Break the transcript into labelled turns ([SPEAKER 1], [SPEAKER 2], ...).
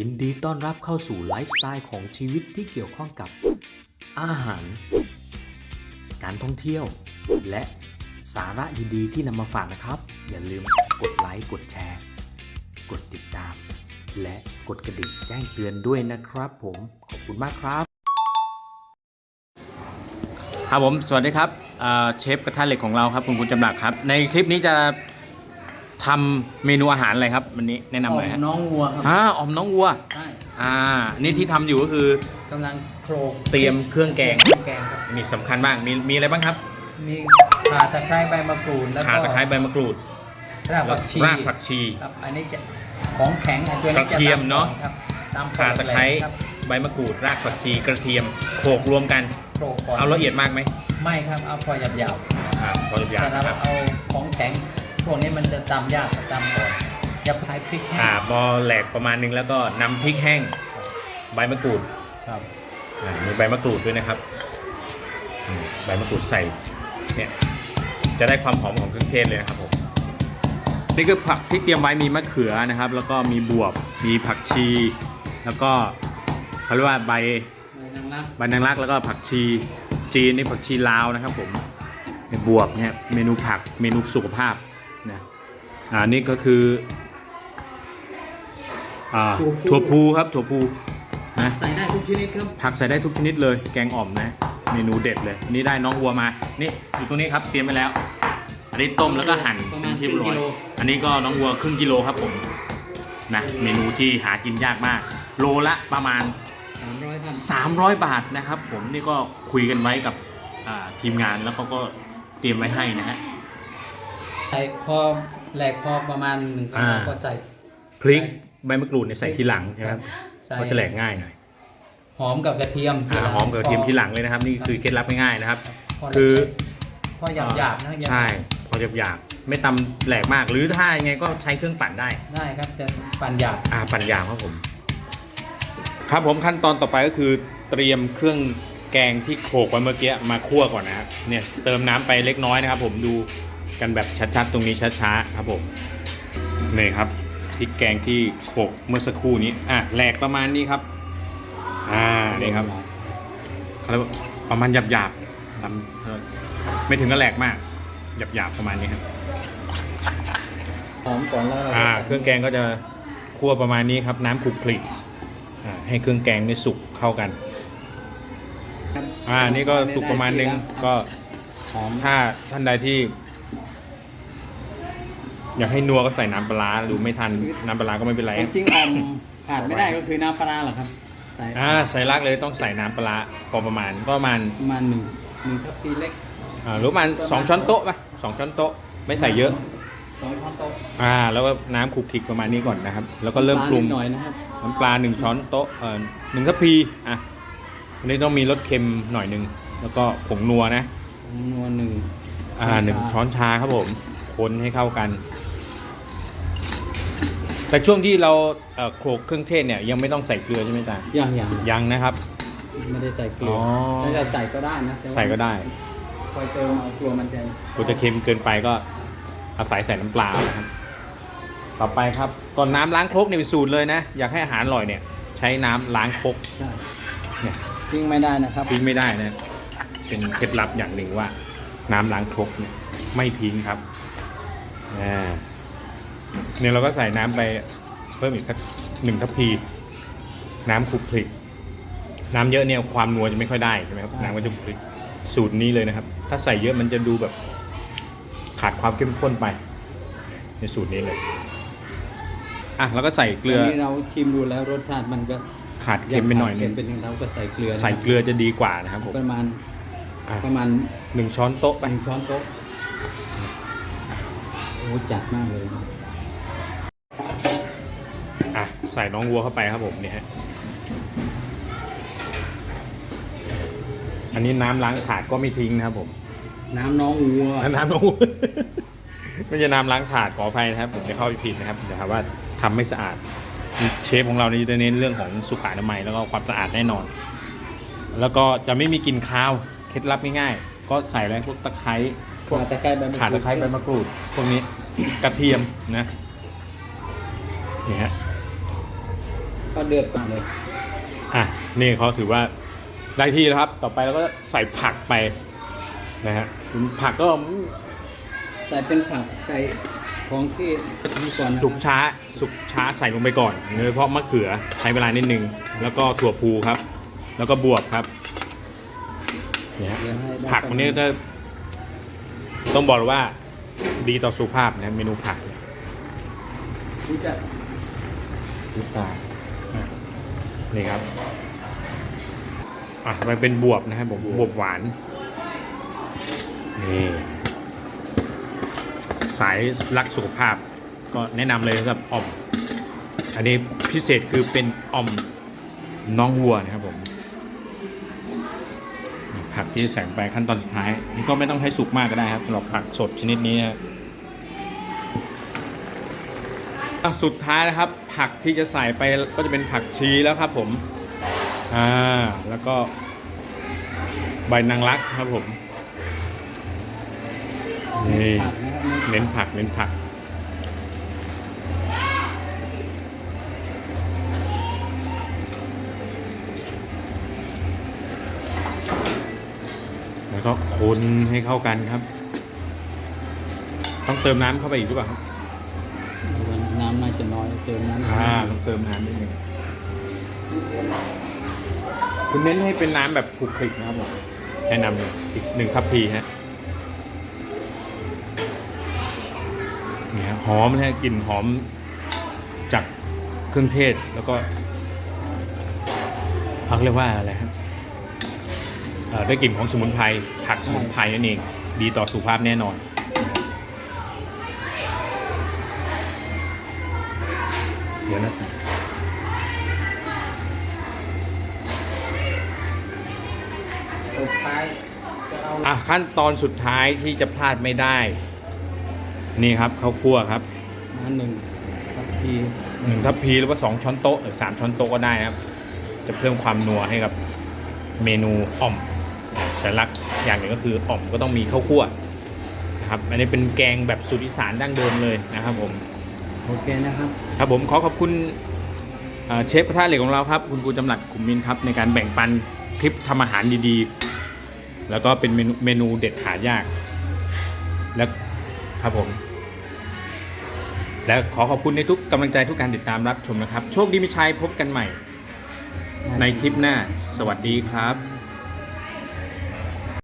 [SPEAKER 1] ยินดีต้อนรับเข้าสู่ไลฟ์สไตล์ของชีวิตที่เกี่ยวข้องกับ อาหาร การท่องเที่ยว และสาระดีๆที่นำมาฝากนะครับ อย่าลืมกดไลค์กดแชร์ กดติดตาม และกดกระดิ่งแจ้งเตือนด้วยนะครับ ผมขอบคุณมากครับ
[SPEAKER 2] ครับผมสวัสดีครับอ่าเชฟกระทะเหล็กของเราครับคุณคุณจำหลักครับ ในคลิปนี้จะ ทำเมนูอาหารอะไรครับวันนี้แนะนำหน่อยฮะ
[SPEAKER 3] น้องวัวครับ
[SPEAKER 2] อ่าออมน้องวัว
[SPEAKER 3] ใช่
[SPEAKER 2] อ่า นี่ที่ทำอยู่ก็คือกำ
[SPEAKER 3] ลังโครก
[SPEAKER 2] เตรียมเครื่องแกง
[SPEAKER 3] เครื่องแกงครับ
[SPEAKER 2] นี่สำคัญมากมีมีอะไรบ้างครับ
[SPEAKER 3] มีข่าตะไคร้ใบมะกรูดแล้ว
[SPEAKER 2] ข่า
[SPEAKER 3] ก็
[SPEAKER 2] ตะไคร้ใบมะกรูด
[SPEAKER 3] รากผักชี
[SPEAKER 2] รากผักชี
[SPEAKER 3] ครับ อันนี้จะของแข็งอันตัวนี้
[SPEAKER 2] กระเทียมเนอะ
[SPEAKER 3] ครับตาม
[SPEAKER 2] ข่าตะไคร้
[SPEAKER 3] ครับ
[SPEAKER 2] ใบมะกรูด รากผักชี กระเทียมโขลกรวมกัน
[SPEAKER 3] โครกก่อน
[SPEAKER 2] เอาละเอียดมากไหม
[SPEAKER 3] ไม่ครับเอาพอหยาบหยาบ
[SPEAKER 2] อ่าพอหยาบ
[SPEAKER 3] แต่
[SPEAKER 2] ๆ
[SPEAKER 3] เรา
[SPEAKER 2] นะครับ
[SPEAKER 3] เอาของแข็ง พวกนี้มันจะตำยากตำก่อนจะพายพริกแห้ง
[SPEAKER 2] อ่าพอแหลกประมาณนึงแล้วก็นำพริกแห้ง ใบมะกรูด
[SPEAKER 3] ครับ
[SPEAKER 2] อ่ามีใบมะกรูดด้วยนะครับอืมใบมะกรูดใส่เนี่ยจะได้ความหอมของเครื่องเทศเลยนะครับผมนี่คือผักที่เตรียมไว้มีมะเขือนะครับ แล้วก็มีบวบมีผักชี แล้วก็เขาเรียกว่าใบ
[SPEAKER 3] ในนางรัก
[SPEAKER 2] ใบนางรักแล้วก็ผักชีจีนนี่ผักชีลาวนะครับผมในบวบเนี่ยเมนูผักเมนูสุขภาพ นะอ่านี่ก็คืออ่าถั่วพูครับถั่วพูนะ
[SPEAKER 3] ใส่ได้ทุกชนิดครับ
[SPEAKER 2] ผักใส่ได้ทุกชนิดเลย แกงอ่อมนะเมนูเด็ดเลยอันนี้ได้น้องวัวมา นี่อยู่ตรงนี้ครับเตรียมไปแล้ว อันนี้ต้มแล้วก็หั่น
[SPEAKER 3] ประมาณ
[SPEAKER 2] เป็นที่เรียบร้อย
[SPEAKER 3] ครึ่งกิโล
[SPEAKER 2] อันนี้ก็น้องวัวครึ่งกิโลครับผมนะเมนูที่หากินยากมาก โลละประมาณ
[SPEAKER 3] สามร้อยครับ
[SPEAKER 2] 300 บาทนะครับ ผมนี่ก็คุยกันไว้กับอ่าทีมงานแล้วเขาก็เตรียมไว้ให้นะฮะ
[SPEAKER 3] ใส่พอแหลกพอประมาณหนึ่งกระ
[SPEAKER 2] อ่า
[SPEAKER 3] บอกก็ใส่
[SPEAKER 2] พริกใบมะกรูดเนี่ยใส่ทีหลังใช่ไหมครับ
[SPEAKER 3] ใส่
[SPEAKER 2] ก็จะแหลกง่ายหน่อย
[SPEAKER 3] หอมกับกระเทียม
[SPEAKER 2] อ่าหอมกับกระเทียมทีหลังเลยนะครับ นี่คือเคล็ดลับง่ายๆนะครับ
[SPEAKER 3] พอ
[SPEAKER 2] คือ
[SPEAKER 3] พอหยาบหยาบๆนะหยาบ
[SPEAKER 2] ใช่พอหยาบๆไม่ตำแหลกมากหรือถ้ายังไงก็ใช้เครื่องปั่นได้
[SPEAKER 3] ได้ครับแต่ปั่นหยาบ
[SPEAKER 2] อ่าปั่นยางครับผม ครับผมขั้นตอนต่อไปก็คือเตรียมเครื่องแกงที่โขลกไว้เมื่อกี้มาคั่วก่อนนะครับเนี่ยเติมน้ำไปเล็กน้อยนะครับ ผมดู กันแบบชัดๆ ตรงนี้ช้าๆครับผมนี่ครับพริกแกงที่โขลกเมื่อสักครู่นี้อะแหลกประมาณนี้ครับ อ่านี่ครับเขาเรียกว่าประมาณหยาบๆทำเอ่อไม่ถึงกับแหลกมากหยาบๆประมาณนี้ครับ
[SPEAKER 3] หอมก่อนแล้วเรา
[SPEAKER 2] อ่าเครื่องแกงก็จะคั่วประมาณนี้ครับ น้ำคลุกคลิกอ่าให้เครื่องแกงนี่สุกเข้ากัน
[SPEAKER 3] ครับ
[SPEAKER 2] อ่านี่ก็สุกประมาณนึงก็
[SPEAKER 3] หอม
[SPEAKER 2] ถ้าท่านใดที่ อยากให้นัวก็ใส่น้ำปลาร้าหรือไม่ทันน้ำปลาร้าก็ไม่เป็นไร
[SPEAKER 3] จริงๆออมขาดไม่ได้ก็คือน้ำปลาร้าเหรอครับใส่
[SPEAKER 2] อ่าใส่รักเลยต้องใส่น้ำปลาร้าพอประมาณก็ประมาณ
[SPEAKER 3] ประมาณหนึ่งหนึ่งทัพพีเล็ก
[SPEAKER 2] อ่าหรือประมาณสองช้อนโต๊ะไปสองช้อนโต๊ะไม่ใส่เยอะ
[SPEAKER 3] สองช้อนโต๊ะ
[SPEAKER 2] อ่า แล้วก็น้ำคลุกคลิกประมาณนี้ก่อนนะครับ แล้วก็เริ่มปรุง
[SPEAKER 3] น้ำนิดหน่อยนะครับ
[SPEAKER 2] น้ำปลาหนึ่งช้อนโต๊ะเอ่อหนึ่งทัพพีอะอันนี้ต้องมีรสเค็มหน่อยหนึ่งแล้วก็ผงนัวนะ
[SPEAKER 3] นวลหนึ่ง
[SPEAKER 2] อ่าหนึ่งช้อนชาครับผมคนให้เข้ากัน แต่ช่วงที่เราเอ่อโขลกเครื่องเทศเนี่ยยังไม่ต้องใส่เกลือใช่ไหมจ๊ะ
[SPEAKER 3] อย่างอย่าง
[SPEAKER 2] ยังนะครับ
[SPEAKER 3] ไม่ได้ใส่เกลือ
[SPEAKER 2] อ
[SPEAKER 3] ถ้าจะใส่ก็ได้นะแต่ว่า
[SPEAKER 2] ใส่ก็ได้
[SPEAKER 3] คอยเติมเอาตัวมันจะ
[SPEAKER 2] กลัวจะเค็มเกินไปก็อาศัยใส่น้ำปลานะครับ ต่อไปครับก่อนน้ำล้างครกเนี่ยเป็นสูตรเลยนะ อยากให้อาหารอร่อยเนี่ย ใช้น้ำล้างครก
[SPEAKER 3] ใช่
[SPEAKER 2] เนี่ย
[SPEAKER 3] ทิ้งไม่ได้นะครับ
[SPEAKER 2] ทิ้งไม่ได้นะ เป็นเคล็ดลับอย่างหนึ่งว่า น้ำล้างครกเนี่ยไม่ทิ้งครับอ่า เนี่ยเราก็ใส่น้ำไปเพิ่มอีกสักหนึ่งทัพพี น้ำคลุกคลิก น้ำเยอะเนี่ยความนัวจะไม่ค่อยได้ใช่ไหมครับน้ำก็จะคลุกคลิกสูตรนี้เลยนะครับ ถ้าใส่เยอะมันจะดูแบบขาดความเข้มข้นไป ในสูตรนี้เลยอะแล้วก็ใส่เกลือ
[SPEAKER 3] นนี้เราชิมดูแล้วรสชาติมันก็
[SPEAKER 2] ขาดเค็มไปหน่อยนึ
[SPEAKER 3] เค็
[SPEAKER 2] ง
[SPEAKER 3] มเป็นเราก็ใส่เกลือนะครับ
[SPEAKER 2] ใส่เกลือจะดีกว่านะครับผม
[SPEAKER 3] ประมาณ
[SPEAKER 2] อะ
[SPEAKER 3] ประมาณ
[SPEAKER 2] หนึ่งช้อนโต๊ะไป
[SPEAKER 3] หนึ่งช้อนโต๊ะโอ้จัดมากเลย
[SPEAKER 2] อะ ใส่น้องวัวเข้าไปครับผมเนี่ยฮะอันนี้น้ำล้างถาดก็ไม่ทิ้งนะครับผม
[SPEAKER 3] น้ำน้องวัว
[SPEAKER 2] น้ำน้องวัวไม่ใช่น้ำล้างถาดขออภัยนะครับ ผมจะเข้าไปผิดนะครับเดี๋ยวหาว่าทำไม่สะอาดเชฟของเรานี่จะเน้นเรื่องของสุขอนามัยแล้วก็ความสะอาดแน่นอน แล้วก็จะไม่มีกลิ่นคาวเคล็ดลับง่ายๆก็ใส่อะไรพวกตะไคร้พวก
[SPEAKER 3] ขาตะไคร้ใบมะกรูด
[SPEAKER 2] ขาตะไคร้ใบมะกรูดพวกนี้กระเทียมนะนี่ฮะ
[SPEAKER 3] ก็เดือดมาเลย
[SPEAKER 2] อะนี่เขาถือว่าได้ที่แล้วครับ ต่อไปเราก็ใส่ผักไปนะฮะผักก็
[SPEAKER 3] ใส่เป็นผักใส่ของที่มีก่อนนะค
[SPEAKER 2] สุ
[SPEAKER 3] รั
[SPEAKER 2] ก
[SPEAKER 3] บ
[SPEAKER 2] ช้าสุกช้าใส่ลงไปก่อนโดยเฉพาะมะเขือใช้เวลานิดนึง แล้วก็ถั่วพูครับ แล้วก็บวบครับเนี่ยฮะ
[SPEAKER 3] เดี๋ยวให้ได้
[SPEAKER 2] ผักวันนี้ก็ต้องบอกเลยว่าดีต่อสุขภาพนะเมนูผักเนี่ย
[SPEAKER 3] ที่จะ
[SPEAKER 2] ลูกตาลอะ นี่ครับอะมันเป็นบวบนะครับผมบวบหวานนี่สายรักสุขภาพ ก็แนะนำเลยสำหรับอ่อม อันนี้พิเศษคือเป็นอ่อมน้องวัวนะครับผมนี่ผักที่ใส่ลงไปขั้นตอนสุดท้ายนี่ก็ไม่ต้องให้สุกมากก็ได้ครับสำหรับผักสดชนิดนี้นะ สุดท้ายนะครับ ผักที่จะใส่ไปก็จะเป็นผักชีแล้วครับผมอ่าแล้วก็ใบนางรักครับผมนี่เน้นผักเน้นผักแล้วก็คนให้เข้ากันครับ ต้องเติมน้ำเข้าไปอีกหรือเปล่าครับ
[SPEAKER 3] น้ำน่า จะน้อยเติมน้ำ
[SPEAKER 2] อ่าต้องเติมน้ำนิดนึงคุณเน้นให้เป็นน้ำแบบคลุกคลิกนะครับผมแนะนำอีกหนึ่งคัพพีฮะนี่ฮะหอมนะฮะกลิ่นหอมจากเครื่องเทศแล้วก็เขาเรียกว่าอะไรครับได้กลิ่นของสมุนไพรผักสมุนไพรนั่นเอง ดีต่อสุขภาพแน่นอน ดี๋ยวนะ
[SPEAKER 3] สุดท้ายจะเอา
[SPEAKER 2] อะขั้นตอนสุดท้ายที่จะพลาดไม่ได้ นี่ครับข้าวคั่วครับ
[SPEAKER 3] มาหนึ่งครับพี่
[SPEAKER 2] หนึ่งทัพพีหรือว่าสองช้อนโต๊ะหรือสามช้อนโต๊ะก็ได้นะครับ จะเพิ่มความนัวให้กับเมนูอ่อมสัญลักษณ์อย่างหนึ่งก็คืออ่อมก็ต้องมีข้าวคั่วนะครับอันนี้เป็นแกงแบบสูตรอีสานดั้งเดิมเลยนะครับผม
[SPEAKER 3] โอเคนะครับ
[SPEAKER 2] ครับผมขอขอบคุณเชฟกระทะเหล็กของเราครับ คุณครูจำหลัดขุมมินครับ ในการแบ่งปันคลิปทำอาหารดีๆ แล้วก็เป็นเมนูเมนูเด็ดหายาก และครับผม และขอขอบคุณในทุกกำลังใจทุกการติดตามรับชมนะครับ โชคดีมิชัยพบกันใหม่ ในคลิปหน้า สวัสดีครับ